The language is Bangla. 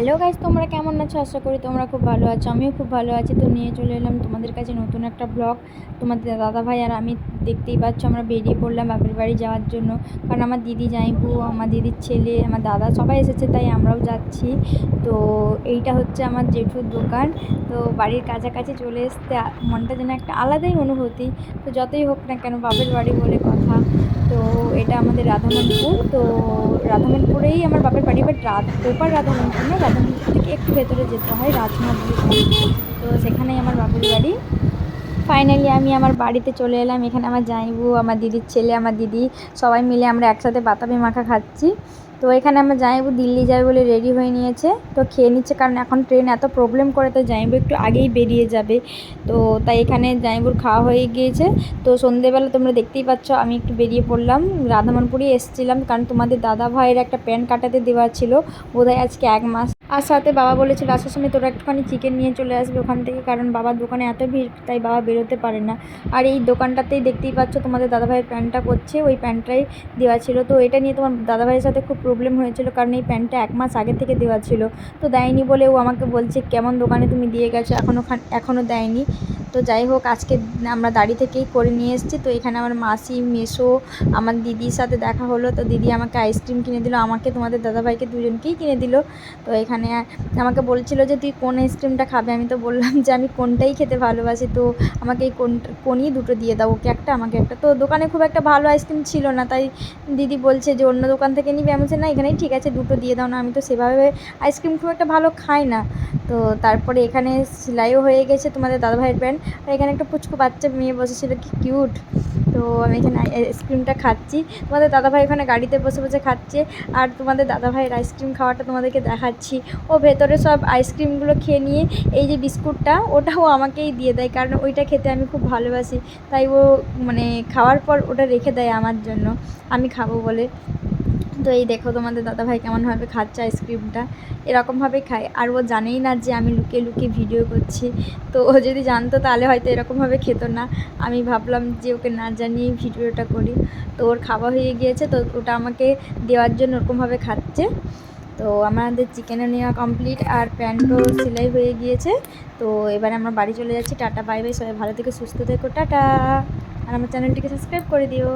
হ্যালো গাইজ তোমরা কেমন আছো? আশা করি তোমরা খুব ভালো আছো, আমিও খুব ভালো আছি। তো নিয়ে চলে এলাম তোমাদের কাছে নতুন একটা ব্লগ তোমাদের দাদা ভাই আর আমি দেখতেই পাচ্ছ, আমরা বেরিয়ে পড়লাম বাপের বাড়ি যাওয়ার জন্য। কারণ আমার দিদি জাইবু আমার দিদির ছেলে, আমার দাদা সবাই এসেছে, তাই আমরাও যাচ্ছি। তো এইটা হচ্ছে আমার জেঠুর দোকান। তো বাড়ির কাছাকাছি চলে আসতে আ- মনটা যেন একটা আলাদাই অনুভূতি। তো যতই হোক না কেন, বাপের বাড়ি বলে কথা। তো এটা আমাদের রাধামণপুর। তো রাধামণপুরেই আমার বাপের বাড়ি বাট রাত ওপার রাধামণপুর না রাধামণপুর থেকে একটু ভেতরে যেতে হয় রাজমাপুর তো সেখানেই আমার বাপের বাড়ি। ফাইনালি আমি আমার বাড়িতে চলে এলাম। এখানে আমার জাইবু আমার দিদির ছেলে, আমার দিদি সবাই মিলে আমরা একসাথে বাতাবি মাখা খাচ্ছি। তো এখানে আমার জাইবু দিল্লি যাবে বলে রেডি হয়ে নিয়েছে। তো খেয়ে নিচ্ছে কারণ এখন ট্রেন এত প্রবলেম করে তো জাইবু একটু আগেই বেরিয়ে যাবে। তো তাই এখানে জাইবুর খাওয়া হয়ে গিয়েছে। তো সন্ধেবেলা তোমরা দেখতেই পাচ্ছ, আমি একটু বেরিয়ে পড়লাম। রাধামনপুরে এসেছিলাম কারণ তোমাদের দাদা ভাইয়ের একটা প্যান্ট কাটাতে দেওয়া ছিল। বোধহয় আজকে এক মাস আর সাথে বাবা বলেছিল, আসার সময় তোরা একটুখানি চিকেন নিয়ে চলে আসবে ওখান থেকে, কারণ বাবার দোকানে এত ভিড়, তাই বাবা বেরোতে পারে না। আর এই দোকানটাতেই দেখতেই পাচ্ছ তোমাদের দাদাভাইয়ের প্যান্টটা করছে ওই প্যান্টটাই দেওয়া ছিল। তো এটা নিয়ে তোমার দাদাভাইয়ের সাথে খুব প্রবলেম হয়েছিল, কারণ এই প্যান্টটা এক মাস আগে থেকে দেওয়া ছিল। তো দেয়নি বলে ও আমাকে বলছে, কেমন দোকানে তুমি দিয়ে গেছো? এখনও খান এখনও দেয়নি। তো যাই হোক, আজকে আমরা দাড়ি থেকেই করে নিয়ে এসেছি। তো এখানে আমার মাসি, মেসো, আমার দিদির সাথে দেখা হলো। তো দিদি আমাকে আইসক্রিম কিনে দিল, আমাকে তোমাদের দাদাভাইকে দুজনকেই কিনে দিল। তো এখানে আমাকে বলছিল যে, তুই কোন আইসক্রিমটা খাবে? আমি তো বললাম যে, আমি কোনটাই খেতে ভালোবাসি, তো আমাকে এই কোন, কোনই দুটো দিয়ে দাও, ওকে একটা, আমাকে একটা। তো দোকানে খুব একটা ভালো আইসক্রিম ছিল না, তাই দিদি বলছে যে, অন্য দোকান থেকে নিবি? আমি বলছি, না, এখানেই ঠিক আছে, দুটো দিয়ে দাও না। আমি তো সেভাবে আইসক্রিম খুব একটা ভালো খাই না। তো তারপরে এখানে সেলাইও হয়ে গেছে তোমাদের দাদাভাইয়ের প্যান্ট আর এখানে একটা পুচকু বাচ্চা মেয়ে বসেছিল, কি কিউট তো আমি এখানে আইসক্রিমটা খাচ্ছি। তোমাদের দাদাভাই ওখানে গাড়িতে বসে বসে খাচ্ছে। আর তোমাদের দাদাভাইয়ের আইসক্রিম খাওয়াটা তোমাদেরকে দেখাচ্ছি। ও ভেতরে সব আইসক্রিমগুলো খেয়ে নিয়ে এই যে বিস্কুটটা, ওটাও আমাকেই দিয়ে দেয়। কারণ ওইটা খেতে আমি খুব ভালোবাসি। তাই ও মানে খাওয়ার পর ওটা রেখে দেয় আমার জন্য। আমি খাব বলে। তো এই দেখো তোমাদের দাদাভাই কেমনভাবে খাচ্ছে আইসক্রিমটা এরকমভাবে খায়। আর ও জানেই না যে আমি লুকিয়ে লুকিয়ে ভিডিও করছি। তো ও যদি জানতো তাহলে হয়তো এরকমভাবে খেত না। আমি ভাবলাম যে ওকে না জানিয়ে ভিডিওটা করি। তো ওর খাওয়া হয়ে গিয়েছে তো ওটা আমাকে দেওয়ার জন্য ওরকমভাবে খাচ্ছে। তো আমাদের চিকেনও নেওয়া কমপ্লিট আর প্যান্টও সেলাই হয়ে গিয়েছে। তো এবারে আমরা বাড়ি চলে যাচ্ছি। টাটা বাই বাই সবাই ভালো থেকে, সুস্থ থেকো। টাটা। আর আমার চ্যানেলটিকে সাবস্ক্রাইব করে দিও।